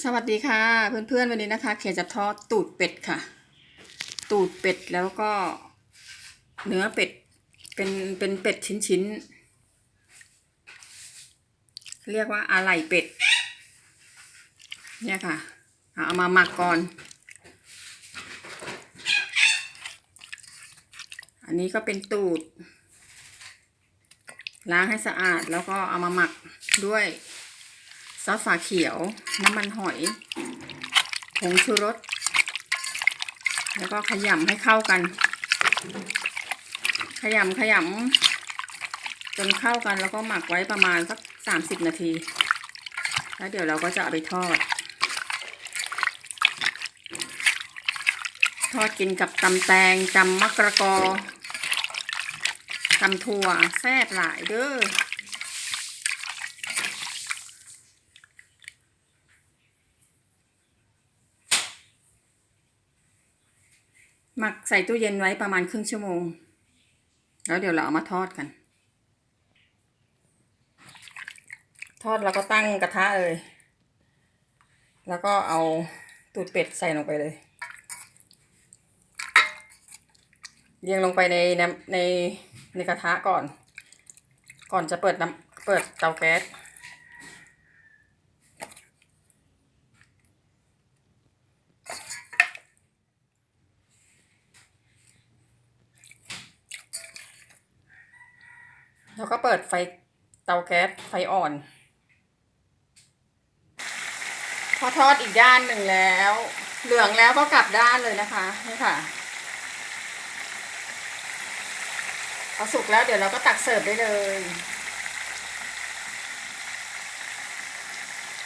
สวัสดีค่ะ เพื่อนๆวันนี้นะคะ เขตจะทอดตูดเป็ดค่ะ ตูดเป็ดแล้วก็ เนื้อเป็ดเป็นเป็นเป็ดชิ้นๆ เรียกว่าอะไหล่เป็ด เนี่ยค่ะ เอามาหมักก่อน อันนี้ก็เป็นตูด ล้างให้สะอาดแล้วก็เอามาหมักด้วย ซอสฝาเขียว น้ำมันหอย ผงชูรส แล้วก็ขยำให้เข้ากัน ขยำขยำจนเข้ากันแล้วก็หมักไว้ประมาณสักสามสิบนาที แล้วเดี๋ยวเราก็จะเอาไปทอด ทอดกินกับตำแตงตำมะกระกอตำถั่วแซ่บหลายเด้อ หมักใส่ตู้เย็นไว้ประมาณครึ่งชั่วโมง แล้วเดี๋ยวเราเอามาทอดกัน ทอดแล้วก็ตั้งกระทะเลย แล้วก็เอาตูดเป็ดใส่ลงไปเลย เรียงลงไปในในในกระทะก่อน ก่อนจะเปิดน้ำเปิดเตาแก๊ส แล้วก็เปิดไฟเตาแก๊สไฟอ่อน พอทอดอีกด้านหนึ่งแล้ว เหลืองแล้วก็กลับด้านเลยนะคะนี่ค่ะพอสุกแล้วเดี๋ยวเราก็ตักเสิร์ฟได้เลย